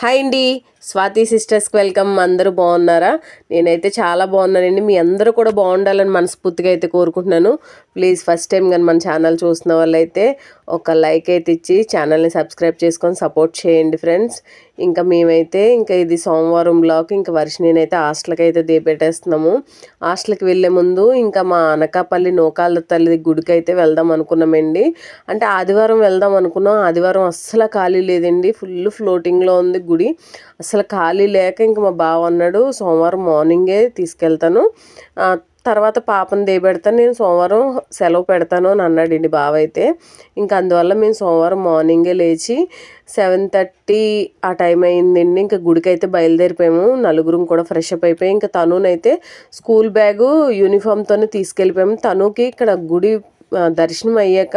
Hi అండి Swathi సిస్టర్స్కి welcome అందరూ బాగున్నారా? నేనైతే చాలా బాగున్నానండి. మీ అందరూ కూడా బాగుండాలని మనస్ఫూర్తిగా అయితే కోరుకుంటున్నాను. ప్లీజ్ ఫస్ట్ టైం కానీ మన ఛానల్ చూసిన వాళ్ళైతే ఒక లైక్ అయితే ఇచ్చి ఛానల్ని సబ్స్క్రైబ్ చేసుకొని సపోర్ట్ చేయండి ఫ్రెండ్స్ ఇంకా మేమైతే ఇంకా ఇది సోమవారం బ్లాక్ ఇంకా వర్షిణినైతే హాస్టల్కి అయితే దీపెట్టేస్తున్నాము హాస్టల్కి వెళ్ళే ముందు ఇంకా మా అనకాపల్లి నూకాల తల్లి గుడికి అయితే వెళ్దాం అనుకున్నామండి. అంటే ఆదివారం వెళ్దాం అనుకున్నాం. ఆదివారం అస్సలు ఖాళీ లేదండి. ఫుల్ ఫ్లోటింగ్లో ఉంది గుడి. అసలు ఖాళీ లేక ఇంక మా బావ అన్నాడు సోమవారం మార్నింగే తీసుకెళ్తాను. తర్వాత పాపను దేబెడతాను నేను సోమవారం సెలవు పెడతాను అని అన్నాడండి బావ అయితే. ఇంకా అందువల్ల మేము సోమవారం మార్నింగే లేచి సెవెన్ థర్టీ ఆ టైం అయిందండి. ఇంకా గుడికి అయితే బయలుదేరిపోయాము. నలుగురం కూడా ఫ్రెష్ అప్ అయిపోయి ఇంకా తనునైతే స్కూల్ బ్యాగు యూనిఫామ్తోనే తీసుకెళ్ళిపోయాము. తనుకి ఇక్కడ గుడి దర్శనం అయ్యాక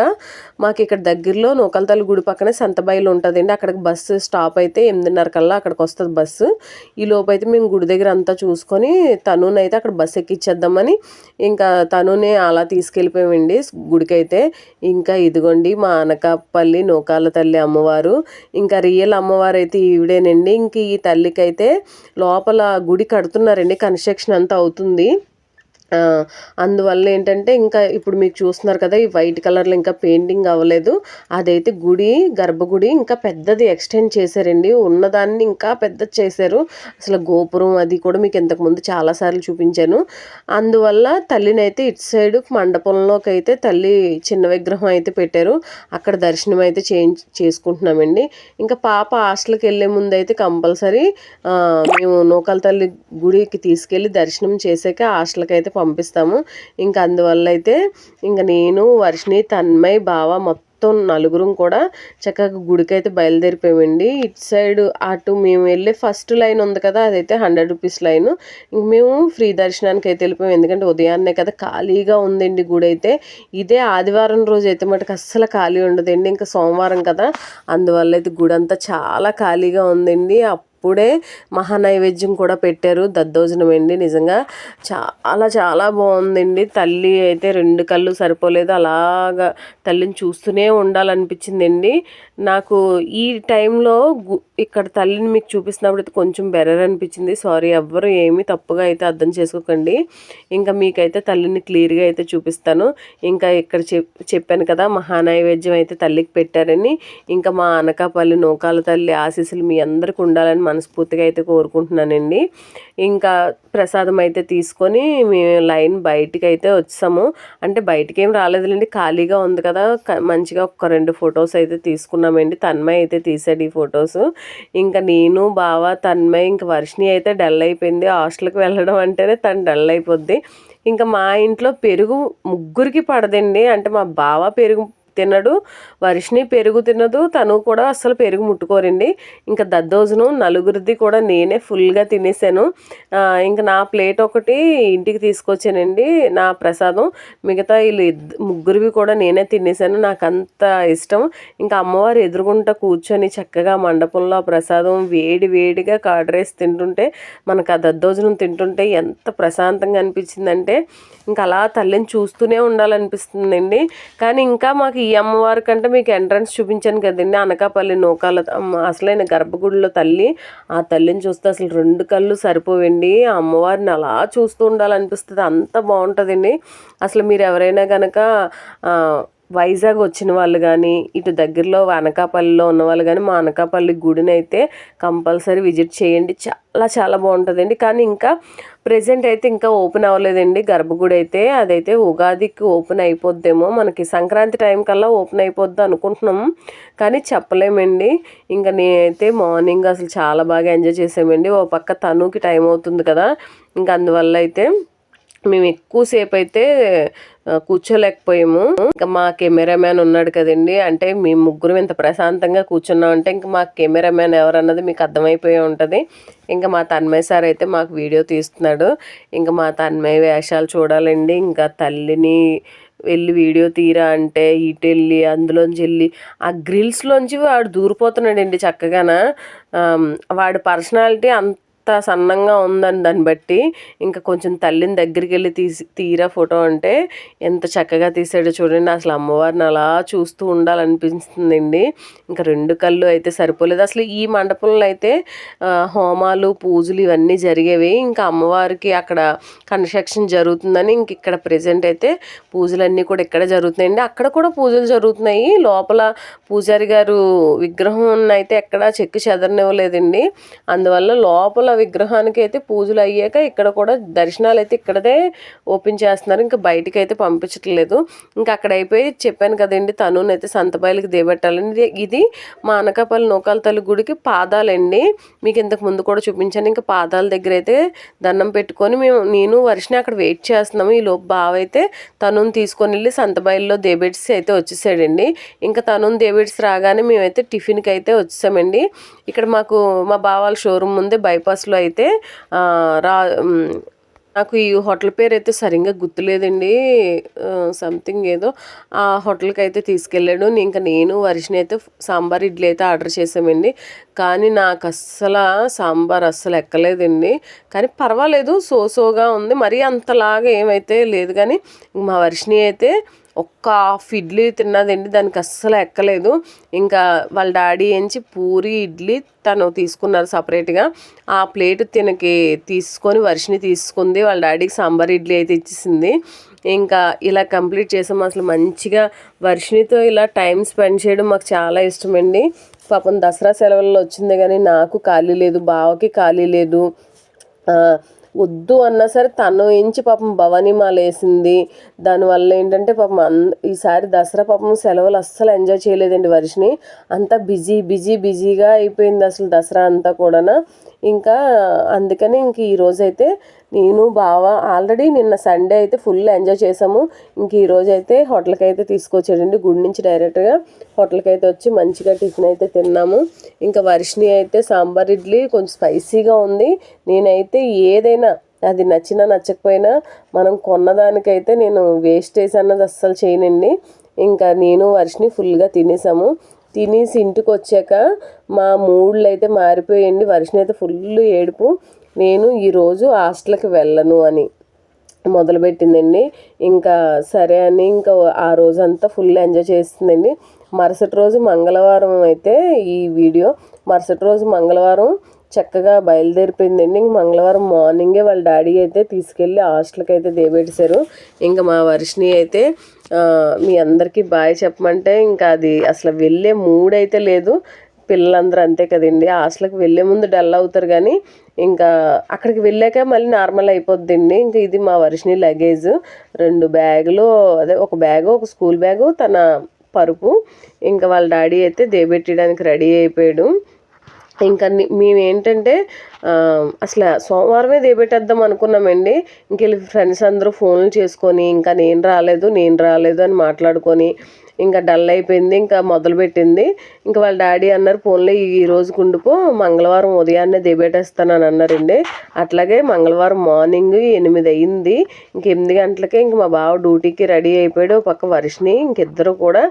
మాకు ఇక్కడ దగ్గరలో నూకలతల్లి గుడి పక్కనే సంతబయలు ఉంటుందండి. అక్కడికి బస్సు స్టాప్ అయితే ఎనిమిదిన్నర కల్లా అక్కడికి వస్తుంది బస్సు ఈ లోపు అయితే మేము గుడి దగ్గర అంతా చూసుకొని తనునైతే అక్కడ బస్సు ఎక్కిచ్చేద్దామని ఇంకా తనునే అలా తీసుకెళ్ళిపోయామండి గుడికైతే. ఇంకా ఇదిగోండి మా అనకాపల్లి నూకాల తల్లి అమ్మవారు ఇంకా రియల్ అమ్మవారు అయితే ఈవిడేనండి. ఇంక ఈ తల్లికి అయితే లోపల గుడి కడుతున్నారండి. కన్స్ట్రక్షన్ అంతా అవుతుంది. అందువల్ల ఏంటంటే ఇంకా ఇప్పుడు మీకు చూస్తున్నారు కదా ఈ వైట్ కలర్లో ఇంకా పెయింటింగ్ అవ్వలేదు. అదైతే గుడి గర్భగుడి ఇంకా పెద్దది ఎక్స్టెండ్ చేశారండి. ఉన్నదాన్ని ఇంకా పెద్ద చేశారు. అసలు గోపురం అది కూడా మీకు ఇంతకుముందు చాలాసార్లు చూపించాను. అందువల్ల తల్లిని అయితే ఇటు సైడ్ మండపంలోకి అయితే తల్లి చిన్న విగ్రహం అయితే పెట్టారు. అక్కడ దర్శనం అయితే చేయించ చేసుకుంటున్నామండి. ఇంకా పాప హాస్టల్కి వెళ్ళే ముందు అయితే కంపల్సరీ మేము నూకల తల్లి గుడికి తీసుకెళ్ళి దర్శనం చేసాక హాస్టల్కి అయితే పంపిస్తాము. ఇంకా అందువల్ల అయితే ఇంకా నేను వర్షిని తన్మయ్ బావ మొత్తం నలుగురం కూడా చక్కగా గుడికి అయితే బయలుదేరిపోయామండి. ఇటు సైడ్ అటు మేము వెళ్ళే ఫస్ట్ లైన్ ఉంది కదా అదైతే హండ్రెడ్ రూపీస్ లైన్. ఇంక మేము ఫ్రీ దర్శనానికి అయితే వెళ్ళిపోయాం. ఎందుకంటే ఉదయాన్నే కదా ఖాళీగా ఉందండి గుడి అయితే. ఇదే ఆదివారం రోజు అయితే మటుకు అస్సలు ఖాళీ ఉండదండి ఇంకా సోమవారం కదా. అందువల్ల అయితే గుడి అంతా చాలా ఖాళీగా ఉందండి. అప్పుడే మహానైవేద్యం కూడా పెట్టారు. దద్దోజనం అండి నిజంగా. చాలా చాలా బాగుందండి. తల్లి అయితే రెండు కళ్ళు సరిపోలేదు. అలాగా తల్లిని చూస్తూనే ఉండాలనిపించిందండి. నాకు ఈ టైంలో ఇక్కడ తల్లిని మీకు చూపిస్తున్నప్పుడు అయితే కొంచెం బెరర్ అనిపించింది. సారీ ఎవ్వరు ఏమీ తప్పుగా అయితే అర్థం చేసుకోకండి. ఇంకా మీకైతే తల్లిని క్లియర్గా అయితే చూపిస్తాను. ఇంకా ఇక్కడ చెప్పాను కదా మహానైవేద్యం అయితే తల్లికి పెట్టారని. ఇంకా మా అనకాపల్లి నూకాల తల్లి ఆశీస్సులు మీ అందరికి ఉండాలని మనస్ఫూర్తిగా అయితే కోరుకుంటున్నానండి. ఇంకా ప్రసాదం అయితే తీసుకొని మేము లైన్ బయటికి అయితే వచ్చాము. అంటే బయటికి ఏం రాలేదులేండి ఖాళీగా ఉంది కదా. మంచిగా ఒక రెండు ఫొటోస్ అయితే తీసుకున్నామండి. తన్మయ్ అయితే తీసాడు ఈ ఫొటోస్. ఇంకా నేను బావ తన్మయ్ ఇంకా వర్షిని అయితే డల్ అయిపోయింది. హాస్టల్కి వెళ్ళడం అంటేనే తను డల్ అయిపోద్ది. ఇంకా మా ఇంట్లో పెరుగు ముగ్గురికి పడదండి. అంటే మా బావ పెరుగు తినడు వర్షిని పెరుగు తినదు తను కూడా అస్సలు పెరుగు ముట్టుకోరండి. ఇంకా దద్దోజనం నలుగురిది కూడా నేనే ఫుల్గా తినేసాను. ఇంకా నా ప్లేట్ ఒకటి ఇంటికి తీసుకొచ్చానండి నా ప్రసాదం. మిగతా వీళ్ళు ముగ్గురివి కూడా నేనే తినేసాను నాకు అంత ఇష్టం. ఇంకా అమ్మవారు ఎదురుగుంటా కూర్చొని చక్కగా మండపంలో ప్రసాదం వేడి వేడిగా కాడరేసి తింటుంటే మనకు ఆ దద్దోజనం తింటుంటే ఎంత ప్రశాంతంగా అనిపించిందంటే ఇంకా అలా తల్లిని చూస్తూనే ఉండాలనిపిస్తుందండి. కానీ ఇంకా మాకు ఈ అమ్మవారి కంటే మీకు ఎంట్రన్స్ చూపించాను కదండి అనకాపల్లి నూకాల అసలైన గర్భగుడిలో తల్లి ఆ తల్లిని చూస్తే అసలు రెండు కళ్ళు సరిపోవండి. ఆ అమ్మవారిని అలా చూస్తూ ఉండాలనిపిస్తుంది. అంత బాగుంటుందండి. అసలు మీరు ఎవరైనా కనుక వైజాగ్ వచ్చిన వాళ్ళు కానీ ఇటు దగ్గరలో అనకాపల్లిలో ఉన్న వాళ్ళు కానీ మా అనకాపల్లి గుడిని అయితే కంపల్సరీ విజిట్ చేయండి. చాలా చాలా బాగుంటుందండి. కానీ ఇంకా ప్రజెంట్ అయితే ఇంకా ఓపెన్ అవ్వలేదండి. గర్భగుడి అయితే అదైతే ఉగాదికి ఓపెన్ అయిపోద్దేమో. మనకి సంక్రాంతి టైం కల్లా ఓపెన్ అయిపోద్ది అనుకుంటున్నాం. కానీ చెప్పలేమండి. ఇంకా నేనైతే మార్నింగ్ అసలు చాలా బాగా ఎంజాయ్ చేసామండి. ఓ పక్క తనుకి టైం అవుతుంది కదా. ఇంకా అందువల్ల అయితే మేము ఎక్కువసేపు అయితే కూర్చోలేకపోయాము. ఇంకా మా కెమెరామ్యాన్ ఉన్నాడు కదండి. అంటే మేము ముగ్గురు ఇంత ప్రశాంతంగా కూర్చున్నాం అంటే ఇంకా మా కెమెరామ్యాన్ ఎవరన్నది మీకు అర్థమైపోయి ఉంటుంది. ఇంకా మా తన్మయ్య సార్ అయితే మాకు వీడియో తీస్తున్నాడు. ఇంకా మా తన్మయ్య వేషాలు చూడాలండి. ఇంకా తల్లిని వెళ్ళి వీడియో తీరా అంటే ఇటు వెళ్ళి అందులోంచి వెళ్ళి ఆ గ్రిల్స్లోంచి వాడు దూరిపోతున్నాడండి చక్కగాన. వాడి పర్సనాలిటీ అంత సన్నంగా ఉందని దాన్ని బట్టి ఇంకా కొంచెం తల్లిని దగ్గరికి వెళ్ళి తీసి తీరా ఫోటో అంటే ఎంత చక్కగా తీసాడో చూడండి. అసలు అమ్మవారిని అలా చూస్తూ ఉండాలనిపిస్తుందండి. ఇంకా రెండు కళ్ళు అయితే సరిపోలేదు. అసలు ఈ మండపంలో అయితే హోమాలు పూజలు ఇవన్నీ జరిగేవి. ఇంకా అమ్మవారికి అక్కడ కన్స్ట్రక్షన్ జరుగుతుందని ఇంక ఇక్కడ ప్రజెంట్ అయితే పూజలన్నీ కూడా ఇక్కడ జరుగుతున్నాయండి. అక్కడ కూడా పూజలు జరుగుతున్నాయి. లోపల పూజారి గారు విగ్రహం అయితే ఎక్కడ చెక్కు చెదరనివ్వలేదండి. అందువల్ల లోపల విగ్రహానికి అయితే పూజలు అయ్యాక ఇక్కడ కూడా దర్శనాలు అయితే ఇక్కడదే ఓపెన్ చేస్తున్నారు. ఇంకా బయటికి అయితే పంపించట్లేదు. ఇంకా అక్కడ అయిపోయి చెప్పాను కదండి తనునైతే సంతబాయిలకి దేబెట్టాలని ఇది- ఇది మా అనకాపల్లి నూకాల తల్లి గుడికి పాదాలండి. మీకు ఇంతకు ముందు కూడా చూపించాను. ఇంకా పాదాల దగ్గర అయితే దండం పెట్టుకొని మేము నేను వర్షని అక్కడ వెయిట్ చేస్తున్నాము. ఈ లోపు బావ అయితే తనుని తీసుకొని వెళ్ళి సంతబాయిల్లో దేబెట్స్ అయితే వచ్చేసాడండి. ఇంకా తనుని దేబెట్స్ రాగానే మేమైతే టిఫిన్కి అయితే వచ్చేసామండి ఇక్కడ మాకు మా బావాల షోరూమ్ ముందే క్లాస్లో అయితే రా నాకు ఈ హోటల్ పేరు అయితే సరిగ్గా గుర్తులేదండి. సంథింగ్ ఏదో. ఆ హోటల్కి అయితే తీసుకెళ్ళాడు. ఇంకా నేను వర్షిని అయితే సాంబార్ ఇడ్లీ అయితే ఆర్డర్ చేసామండి. కానీ నాకు అస్సలు సాంబార్ అస్సలు ఎక్కలేదండి. కానీ పర్వాలేదు సో సోగా ఉంది. మరీ అంతలాగా ఏమైతే లేదు. కానీ మా వర్షిని అయితే ఒక్క హాఫ్ ఇడ్లీ తిన్నదండి దానికి అస్సలు ఎక్కలేదు. ఇంకా వాళ్ళ డాడీ ఏంచి పూరి ఇడ్లీ తను తీసుకున్నారు సపరేట్గా. ఆ ప్లేట్ తినకి తీసుకొని వర్షిని తీసుకుంది. వాళ్ళ డాడీకి సాంబార్ ఇడ్లీ అయితే ఇచ్చేసింది. ఇంకా ఇలా కంప్లీట్ చేసాం. అసలు మంచిగా వర్షినితో ఇలా టైం స్పెండ్ చేయడం మాకు చాలా ఇష్టమండి. పాపం దసరా సెలవుల్లో వచ్చింది కానీ నాకు ఖాళీ లేదు బావకి ఖాళీ లేదు. వద్దు అన్నా సరే తను ఎంచి పాపం భవానీమాల వేసింది. దానివల్ల ఏంటంటే పాపం అన్ ఈసారి దసరా పాపం సెలవులు అస్సలు ఎంజాయ్ చేయలేదండి వర్షిని. అంతా బిజీ బిజీ బిజీగా అయిపోయింది అసలు దసరా అంతా కూడా ఇంకా అందుకని ఇంక ఈరోజైతే నేను బావ ఆల్రెడీ నిన్న సండే అయితే ఫుల్ ఎంజాయ్ చేసాము. ఇంక ఈరోజు అయితే హోటల్కి అయితే తీసుకొచ్చాడండి. గుడి నుంచి డైరెక్ట్గా హోటల్కి అయితే వచ్చి మంచిగా టిఫిన్ అయితే తిన్నాము. ఇంకా వర్షిని అయితే సాంబార్ ఇడ్లీ కొంచెం స్పైసీగా ఉంది. నేనైతే ఏదైనా అది నచ్చినా నచ్చకపోయినా మనం కొన్నదానికైతే నేను వేస్టేజ్ అన్నది అస్సలు చేయనండి. ఇంకా నేను వర్షిని ఫుల్గా తినేసాము. తినేసి ఇంటికి వచ్చాక మా మూడ్లు అయితే మారిపోయండి. వర్షం అయితే ఫుల్ ఏడుపు. నేను ఈరోజు హాస్టల్కి వెళ్ళను అని మొదలుపెట్టిందండి. ఇంకా సరే అని ఇంకా ఆ రోజంతా ఫుల్ ఎంజాయ్ చేస్తుందండి. మరుసటి రోజు మంగళవారం అయితే ఈ వీడియో. మరుసటి రోజు మంగళవారం చక్కగా బయలుదేరిపోయిందండి. ఇంక మంగళవారం మార్నింగే వాళ్ళ డాడీ అయితే తీసుకెళ్ళి హాస్టల్కి అయితే దేబెట్టేశారు ఇంకా మా వర్షిణి అయితే మీ అందరికీ బాయ్ చెప్పమంటే ఇంకా అది అసలు వెళ్ళే మూడ్ అయితే లేదు. పిల్లలందరూ అంతే కదండి. హాస్టల్కి వెళ్ళే ముందు డల్ అవుతారు కానీ ఇంకా అక్కడికి వెళ్ళాక మళ్ళీ నార్మల్ అయిపోద్దండి. ఇంకా ఇది మా వర్షిని లగేజ్. రెండు బ్యాగులు అదే ఒక బ్యాగు ఒక స్కూల్ బ్యాగు తన పరుపు. ఇంకా వాళ్ళ డాడీ అయితే దేబెట్టడానికి రెడీ అయిపోయాడు. ఇంకా మేమేంటంటే మేము ఏంటంటే అసలు సోమవారమే దేబెట్టేద్దాం అనుకున్నామండి. ఇంకెళ్ళి ఫ్రెండ్స్ అందరూ ఫోన్లు చేసుకొని ఇంకా నేను రాలేదు నేను రాలేదు అని మాట్లాడుకొని ఇంకా డల్ అయిపోయింది ఇంకా మొదలుపెట్టింది ఇంకా వాళ్ళ డాడీ అన్నారు ఫోన్లో ఈ రోజు కుండుకో మంగళవారం ఉదయాన్నే దేబెట్టేస్తానని అన్నారండి అట్లాగే మంగళవారం మార్నింగ్ ఎనిమిది అయింది. ఇంక ఎనిమిది గంటలకే ఇంక మా బావ డ్యూటీకి రెడీ అయిపోయాడు. పక్క వర్షిని ఇంకిద్దరు కూడా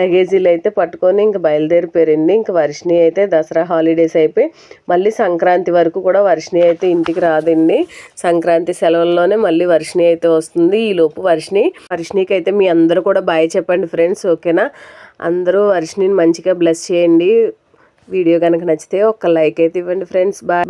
లగేజీలు అయితే పట్టుకొని ఇంక బయలుదేరిపోయారండి. ఇంక వర్షిని అయితే దసరా హాలిడేస్ అయిపోయి మళ్ళీ సంక్రాంతి వరకు కూడా వర్షిని అయితే ఇంటికి రాదండి. సంక్రాంతి సెలవుల్లోనే మళ్ళీ వర్షిని అయితే వస్తుంది. ఈ లోపు వర్షిని వర్షినికి అయితే మీ అందరూ కూడా బాయ్ చెప్పండి ఫ్రెండ్స్. ఓకేనా? అందరూ వర్షిని మంచిగా బ్లెస్ చేయండి. వీడియో కనుక నచ్చితే ఒక లైక్ అయితే ఇవ్వండి ఫ్రెండ్స్ బాయ్